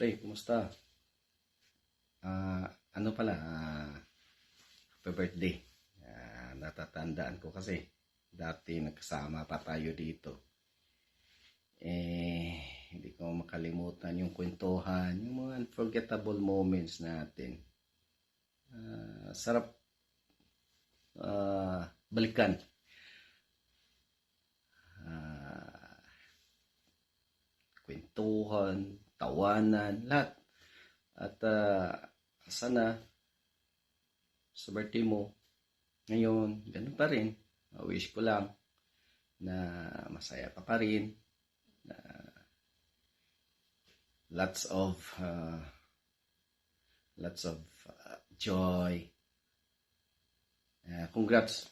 Pre, kumusta? Ah, ano pala, ah, happy birthday. Ah, natatandaan ko kasi dati nagkasama pa tayo dito. Eh, hindi ko makalimutan yung kwentuhan, yung mga unforgettable moments natin. Ah, sarap ah, balikan. Ah, kwentuhan, tawanan, lahat. At ah, sana sa birthday mo, ngayon, ganun pa rin. Wish ko lang na masaya ka pa rin. Na lots of ah, lots of ah, joy. Ah, congrats.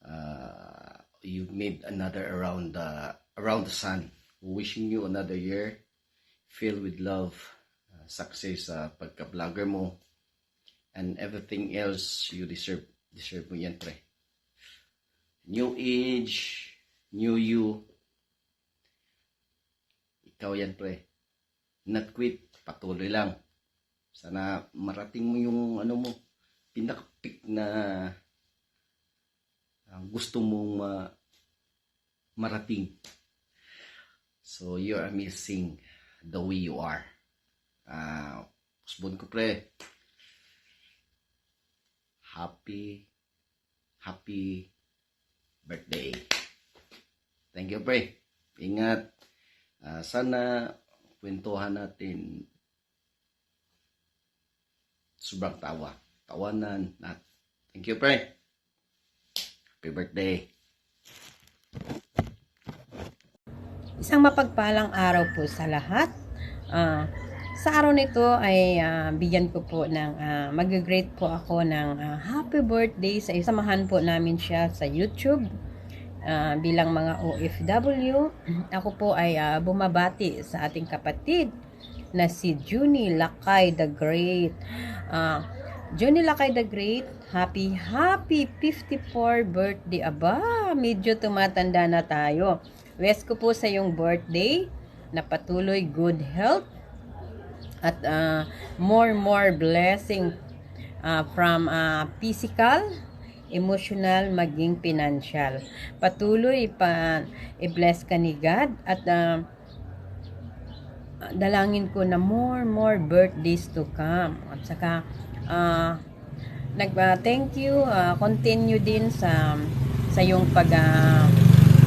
Ah, you've made another around the around the sun. Wishing you another year filled with love, uh, success sa pagka-vlogger mo, and everything else you deserve. Deserve mo yan, pre. New age, new you. Ikaw yan, pre. Not quit, patuloy lang. Sana marating mo yung ano mo, pinaka-peak na uh, gusto mong ma- marating. So, you're amazing the way you are. Ah, uh, ko pre. Happy, happy birthday. Thank you pre. Ingat. Ah, sana kwentuhan natin sobrang tawa. Tawanan. Thank you pre. Happy birthday. Isang mapagpalang araw po sa lahat. Ah, sa araw nito ay ah, bigyan ko po ng uh, mag-great po ako ng ah, happy birthday sa isamahan po namin siya sa YouTube Ah, bilang mga OFW. Ako po ay ah, bumabati sa ating kapatid na si Juni Lakay the Great. Ah, Johnny Lakay the Great, happy, happy 54 birthday. Aba, medyo tumatanda na tayo. Wish ko po sa iyong birthday na patuloy good health at uh, more more blessing uh, from uh, physical, emotional, maging financial. Patuloy pa i-bless ka ni God at uh, dalangin ko na more more birthdays to come. At saka uh, nag uh, thank you uh, continue din sa sa yung pag uh,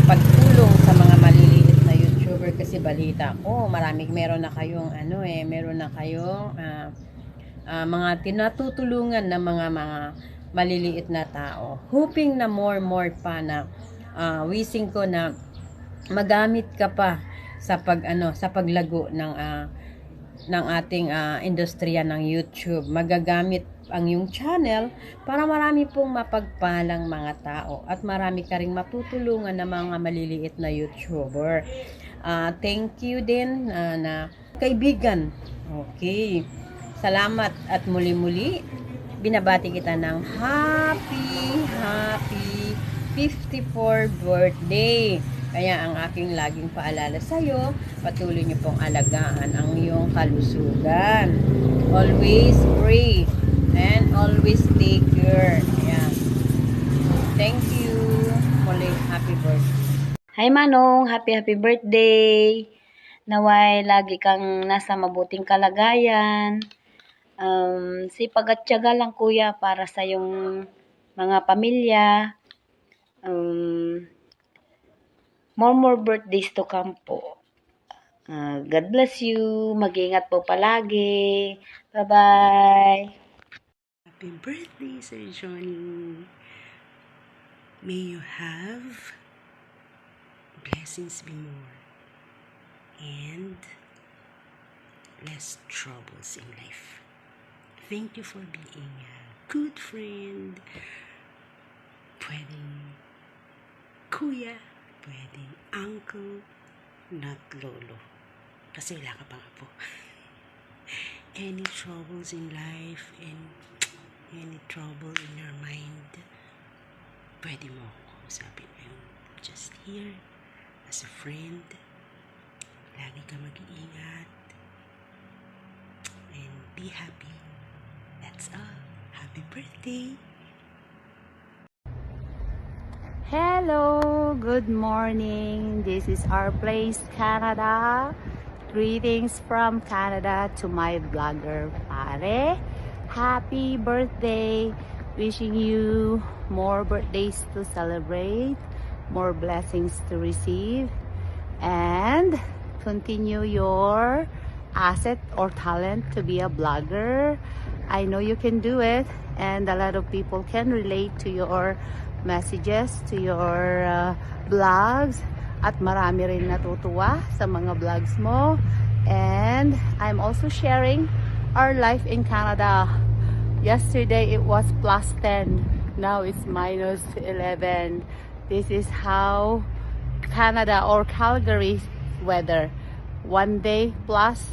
pagtulong sa mga maliliit na YouTuber kasi balita ko marami meron na kayong ano eh meron na kayong uh, uh, mga tinatutulungan na mga mga maliliit na tao hoping na more more pa na uh, wishing ko na magamit ka pa sa pag ano sa paglago ng uh, ng ating uh, industriya ng YouTube. Magagamit ang yung channel para marami pong mapagpalang mga tao at marami ka ring matutulungan ng mga maliliit na YouTuber. Uh, thank you din uh, na kaibigan. Okay. Salamat at muli-muli binabati kita ng happy, happy 54 birthday. Kaya ang aking laging paalala sa iyo, patuloy niyo pong alagaan ang iyong kalusugan. Always pray and always take care. Ayan. Thank you. Muli, happy birthday. Hi Manong, happy happy birthday. Naway lagi kang nasa mabuting kalagayan. Um, sipag at tiyaga lang kuya para sa yung mga pamilya. Um, more more birthdays to come po. Uh, God bless you. Mag-ingat po palagi. Bye-bye. Happy birthday, Sir Johnny. May you have blessings be more and less troubles in life. Thank you for being a good friend. Pwedeng kuya, pwedeng uncle, not lolo. Kasi wala ka pang apo. Any troubles in life and any trouble in your mind, pwede mo ako kausapin. I'm just here as a friend. Lagi ka mag-iingat. happy, happy. That's all. Happy birthday. Hello, good morning. This is our place, Canada. Greetings from Canada to my vlogger pare. Happy birthday. Wishing you more birthdays to celebrate, more blessings to receive, and continue your asset or talent to be a blogger. I know you can do it, and a lot of people can relate to your messages, to your uh, vlogs, at marami rin natutuwa sa mga vlogs mo. And I'm also sharing our life in Canada. Yesterday it was plus 10, now it's minus 11. This is how Canada or Calgary weather. One day plus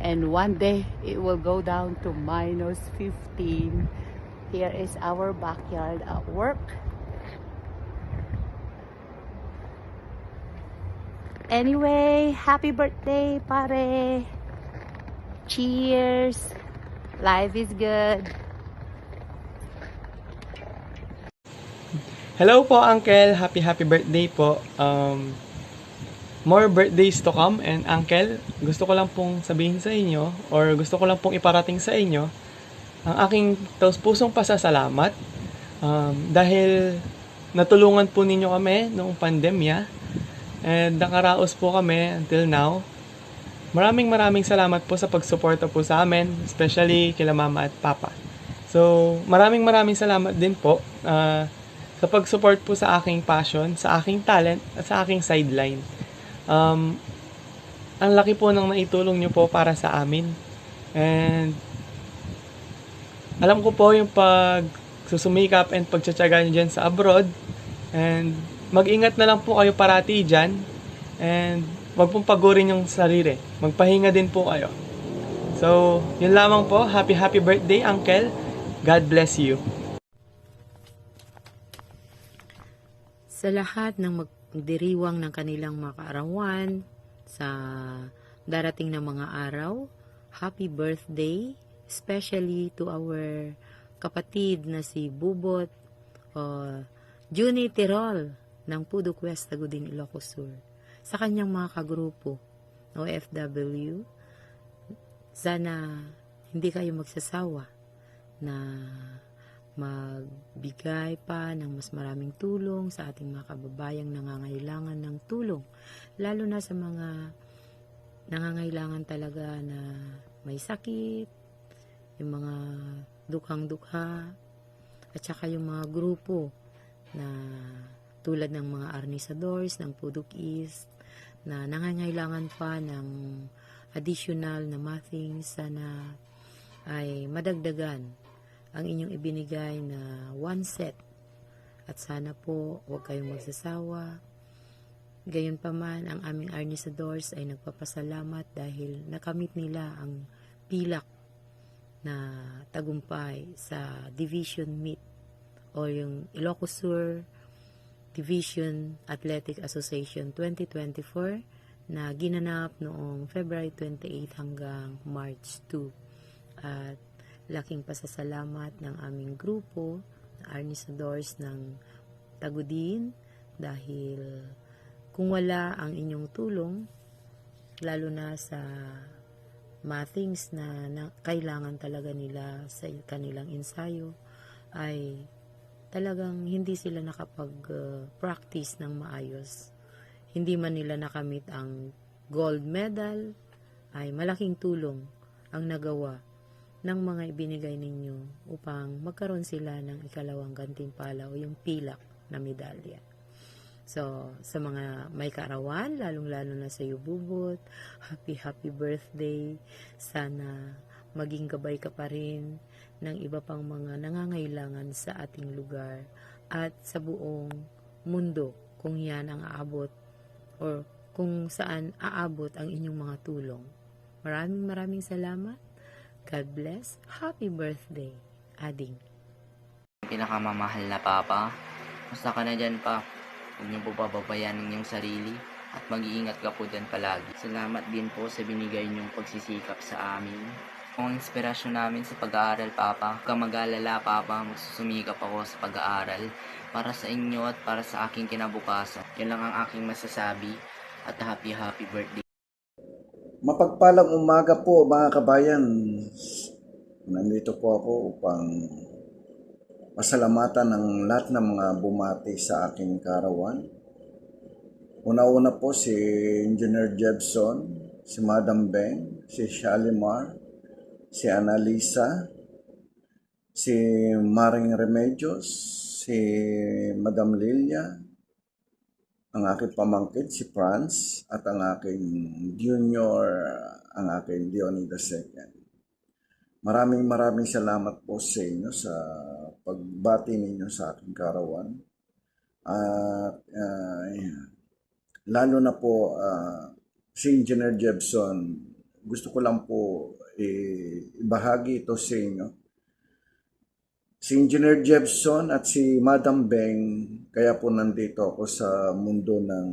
and one day it will go down to minus 15. Here is our backyard at work. Anyway, happy birthday, pare. Cheers. Life is good. Hello po, Uncle. Happy, happy birthday po. Um, more birthdays to come. And Uncle, gusto ko lang pong sabihin sa inyo or gusto ko lang pong iparating sa inyo ang aking taus pusong pasasalamat um, dahil natulungan po ninyo kami noong pandemya and nakaraos po kami until now. Maraming maraming salamat po sa pagsuporta po sa amin, especially kila mama at papa. So, maraming maraming salamat din po ah, sa pag-support po sa aking passion, sa aking talent, at sa aking sideline. Um, ang laki po ng naitulong nyo po para sa amin. And alam ko po yung pag susumikap and pagtsatsaga nyo dyan sa abroad. And mag-ingat na lang po kayo parati dyan. And wag pong pagurin yung sarili. Magpahinga din po kayo. So, yun lamang po. Happy, happy birthday, Uncle. God bless you. sa lahat ng magdiriwang ng kanilang mga kaarawan, sa darating na mga araw, happy birthday, especially to our kapatid na si Bubot o Juni Tirol ng Pudok West Tagudin, Ilocos Sur. Sa kanyang mga kagrupo, OFW, sana hindi kayo magsasawa na magbigay pa ng mas maraming tulong sa ating mga kababayang nangangailangan ng tulong. Lalo na sa mga nangangailangan talaga na may sakit, yung mga dukhang-dukha, at saka yung mga grupo na tulad ng mga arnisadors ng Pudok East na nangangailangan pa ng additional na mathing sana ay madagdagan ang inyong ibinigay na one set. At sana po huwag kayong magsasawa. Gayon pa man, ang aming Arnisadors ay nagpapasalamat dahil nakamit nila ang pilak na tagumpay sa Division Meet o yung Ilocos Sur Division Athletic Association 2024 na ginanap noong February 28 hanggang March 2. At laking pasasalamat ng aming grupo, Arnisadors ng Tagudin, dahil kung wala ang inyong tulong, lalo na sa mathings na, na kailangan talaga nila sa kanilang ensayo, ay talagang hindi sila nakapag-practice ng maayos. Hindi man nila nakamit ang gold medal, ay malaking tulong ang nagawa ng mga ibinigay ninyo upang magkaroon sila ng ikalawang gantimpala o yung pilak na medalya. So, sa mga may kaarawan, lalong-lalo na sa iyo, Bubot, happy, happy birthday. Sana maging gabay ka pa rin ng iba pang mga nangangailangan sa ating lugar at sa buong mundo kung yan ang aabot or kung saan aabot ang inyong mga tulong. Maraming maraming salamat. God bless. Happy birthday, Ading. pinakamamahal na papa. Basta ka na dyan pa. Huwag niyo po pababayaan inyong sarili at mag-iingat ka po dyan palagi. Salamat din po sa binigay niyong pagsisikap sa amin ang inspirasyon namin sa pag-aaral, Papa. Huwag kang mag-aalala, Papa. Magsusumikap ako sa pag-aaral para sa inyo at para sa aking kinabukasan. Yan lang ang aking masasabi at happy happy birthday. Mapagpalang umaga po mga kabayan. Nandito po ako upang pasalamatan ng lahat ng mga bumati sa aking karawan. Una-una po si Engineer Jebson, si Madam Beng, si Shalimar, si Annalisa, si Maring Remedios, si Madam Lilia, ang aking pamangkin si Franz at ang aking junior, ang aking Leonidas II. Maraming maraming salamat po sa inyo sa pagbati ninyo sa aking karawan. At ayan. lalo na po ah, si Engineer Jebson, gusto ko lang po ibahagi ito sa inyo. Si Engineer Jebson at si Madam Beng, kaya po nandito ako sa mundo ng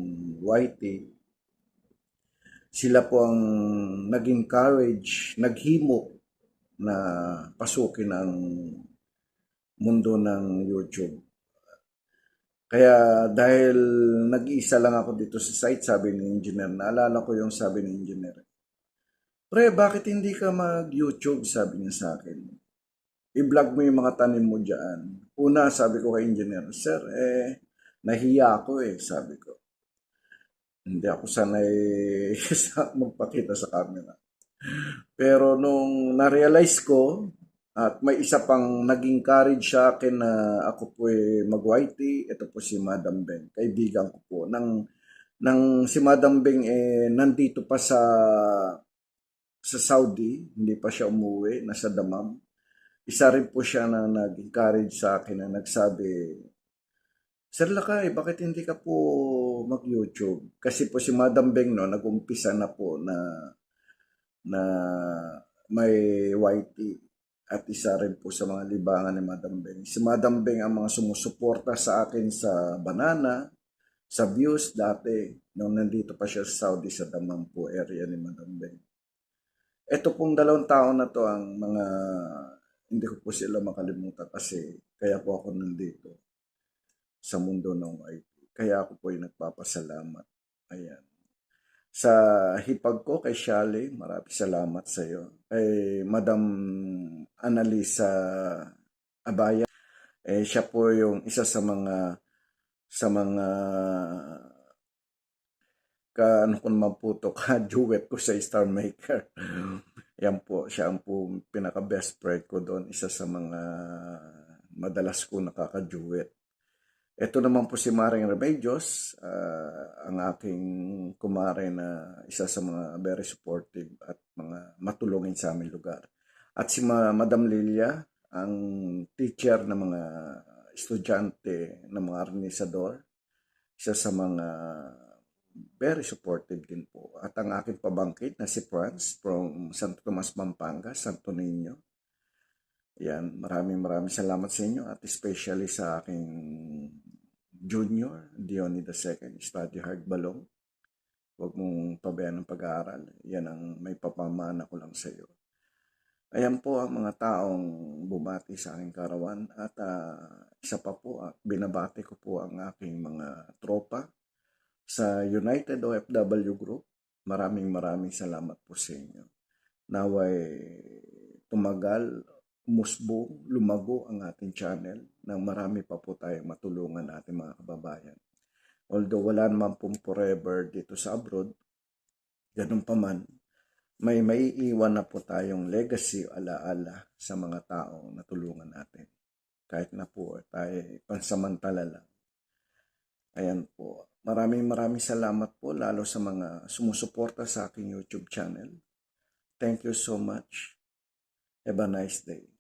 YT. Sila po ang naging courage, naghimo na pasukin ang mundo ng YouTube. Kaya dahil nag-iisa lang ako dito sa site, sabi ni engineer, naalala ko yung sabi ni engineer. Pre, bakit hindi ka mag-YouTube? Sabi niya sa akin. I-vlog mo yung mga tanim mo dyan. Una, sabi ko kay engineer, Sir, eh, nahiya ako eh, sabi ko. Hindi ako sanay sa magpakita sa camera. Pero nung na-realize ko, at may isa pang naging courage sa akin na ako po eh mag-YT, ito po si Madam Beng, kaibigan ko po. Nang, nang si Madam Beng eh, nandito pa sa sa Saudi, hindi pa siya umuwi, nasa Damam. Isa rin po siya na nag-encourage sa akin na nagsabi, Sir Lakay, bakit hindi ka po mag-YouTube? Kasi po si Madam Beng no, nag-umpisa na po na na may YT at isa rin po sa mga libangan ni Madam Beng. Si Madam Beng ang mga sumusuporta sa akin sa Banana, sa Views dati, nung nandito pa siya sa Saudi sa Damampo area ni Madam Beng. Ito pong dalawang taon na to ang mga hindi ko po sila makalimutan kasi kaya po ako nandito sa mundo ng IT. Kaya ako po yung nagpapasalamat. Ayan. Sa hipag ko kay Shali, maraming salamat sa iyo. Kay Madam Annalisa Abaya, eh, siya po yung isa sa mga sa mga ka ano ko naman po to, ka duet ko sa Star Maker. Yan po, siya ang po pinaka best friend ko doon, isa sa mga madalas ko nakaka-duet. Ito naman po si Maring Remedios, ah, ang aking kumare na isa sa mga very supportive at mga matulungin sa aming lugar. At si Ma- Madam Lilia, ang teacher ng mga estudyante ng mga arnisador, isa sa mga very supportive din po. At ang aking pabangkit na si Franz from Santo Tomas, Pampanga, Santo Niño. Yan, maraming maraming salamat sa inyo at especially sa aking junior, Diony II, study hard balong. Huwag mong pabayaan ng pag-aaral. Yan ang may papamana ko lang sa iyo. Ayan po ang mga taong bumati sa aking karawan at ah, isa pa po, ah, binabati ko po ang aking mga tropa sa United OFW Group. Maraming maraming salamat po sa inyo. Naway tumagal, umusbong, lumago ang ating channel nang marami pa po tayong matulungan ating mga kababayan. Although wala naman pong forever dito sa abroad, ganun pa man, may maiiwan na po tayong legacy alaala sa mga taong natulungan natin. Kahit na po tayo pansamantala lang. Ayan po. Maraming maraming salamat po lalo sa mga sumusuporta sa aking YouTube channel. Thank you so much. Have a nice day.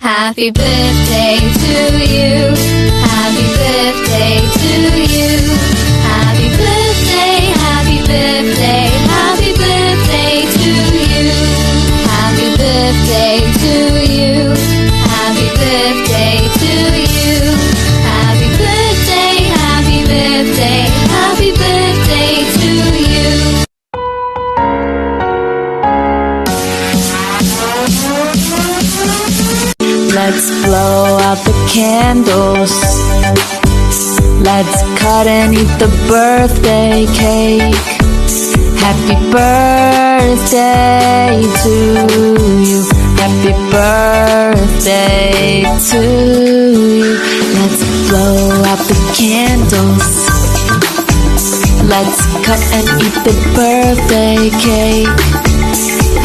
Happy birthday to out and eat the birthday cake. Happy birthday to you. Happy birthday to you. Let's blow out the candles. Let's cut and eat the birthday cake.